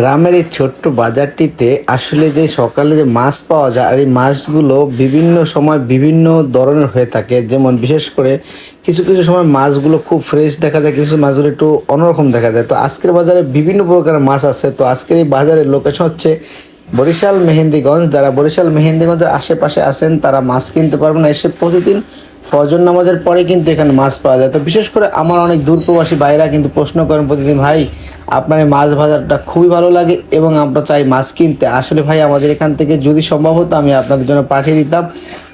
গ্রামের এই ছোট্ট বাজারটিতে আসলে যে সকালে যে মাছ পাওয়া যায় আর এই মাছগুলো বিভিন্ন সময় বিভিন্ন ধরনের হয়ে থাকে। যেমন বিশেষ করে কিছু কিছু সময় মাছগুলো খুব ফ্রেশ দেখা যায়, কিছু মাছগুলো একটু অন্যরকম দেখা যায়। তো আজকের বাজারে বিভিন্ন প্রকারের মাছ আছে। তো আজকের এই বাজারের লোকেশন হচ্ছে বরিশাল মেহেন্দিগঞ্জ। যারা বরিশাল মেহেন্দিগঞ্জের আশেপাশে আছেন, তারা মাছ কিনতে পারবেন এসে প্রতিদিন ফজর নামাজের পরে কিন্তু এখানে মাছ পাওয়া যায়। তো বিশেষ করে আমার অনেক দূরপ্রবাসী ভাইরা কিন্তু প্রশ্ন করেন প্রতিদিন, ভাই, আপনার এই মাছ ভাজারটা খুবই ভালো লাগে এবং আমরা চাই মাছ কিনতে। আসলে ভাই, আমাদের এখান থেকে যদি সম্ভব হতো আমি আপনাদের জন্য পাঠিয়ে দিতাম।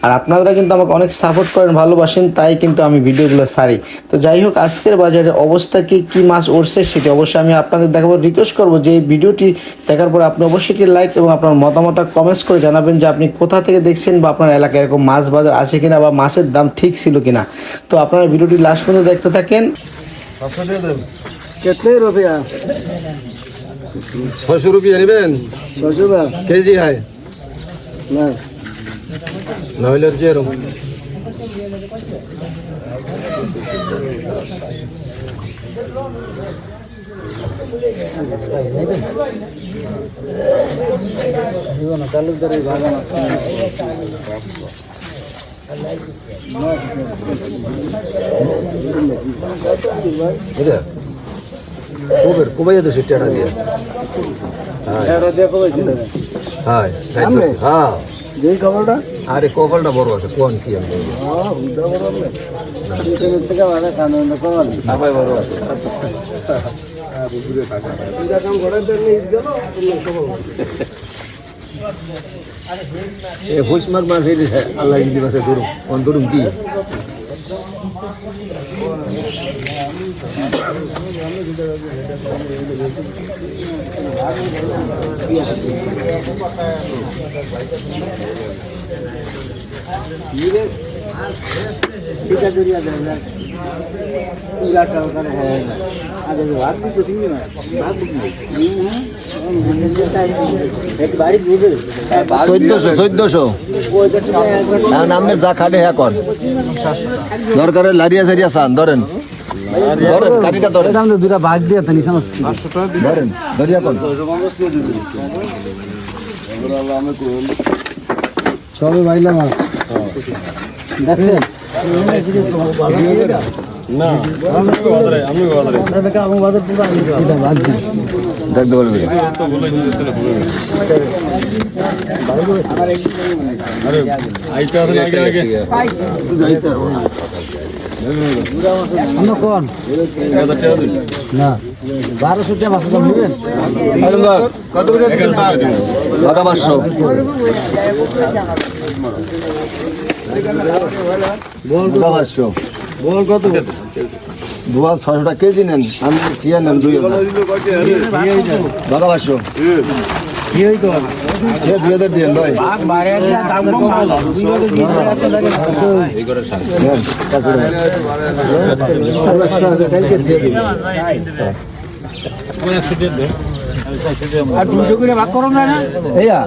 আর আপনারা কিন্তু আমাকে অনেক সাপোর্ট করেন ভালোবাসেন তাই কিন্তু আমি ভিডিওগুলো সারি তো যাই হোক আজকের বাজারে অবস্থা কি কী মাছ উঠছে সেটি অবশ্যই আমি আপনাদের দেখাবো। রিকোয়েস্ট করব যে এই ভিডিওটি দেখার পর আপনি অবশ্যই একটি লাইক এবং আপনার মতামত কমেন্টস করে জানাবেন যে আপনি কোথা থেকে দেখছেন বা আপনার এলাকায় এরকম মাছ বাজার আছে কিনা বা মাছের দাম ঠিক ছিল কিনা। তো আপনারা ভিডিওটি লাস্ট পর্যন্ত দেখতে থাকেন। ছশো রুপিয়া? নেবেন ছশো কেজি হয়। না। নইলে যে এরকম বুঝলে কুবের কুবাইয়া তো সিটাটা দিয়ে। হ্যাঁ। হ্যাঁ। যেই খবরটা আরে কপালটা বড় আছে কোন কি আমি বলব? হ্যাঁ হুদা বড় এটা কাম করে দেখলে ঈদ গেল খবর এ হুইস মাছ মাছ যায় আল্লাহ যদি মাসে ধরুন কোন ধরুন কি চোদ্দশো। চোদ্দশো এখন আমের যা খাটে হ্যাঁ কর। লারিয়া সারিয়া কাঠিটা ধরেন। দুটা ভাগ দিয়ে তো নিশান ধরেন ধরিয়া কর সবে ভাইলাম দেখছেন দেখতে বলবি আমরা কোন? না। বারোশো টাকা নেবেন? টাকা পাঁচশো। পাঁচশো। বল কত? দুয়া ছয়শো টাকা কেজি নেন আমি চিয়া নেন দুই টাকা পাঁচশো দুই হাজার দিয়ে নয় আর দুশো করে ভাগ করো না না। এইয়া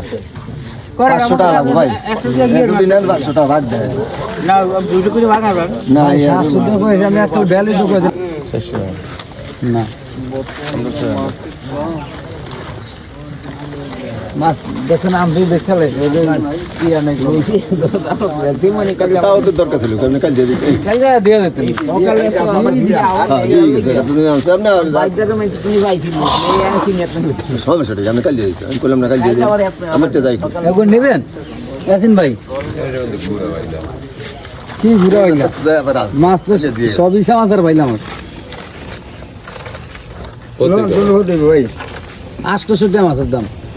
পাঁচশো টাকা লাগবো ভাই। যদি নেন পাঁচশো টাকা ভাগ দেয় না। দুশো করে ভাগ না আমি একটা ব্যালেন্স না। মাছ দেখুন আমি নেবেন? ভাই। কি ঘুরে মাছ তো সবই সামাদার পাইলাম আটশোশো টাকা মাছের দাম।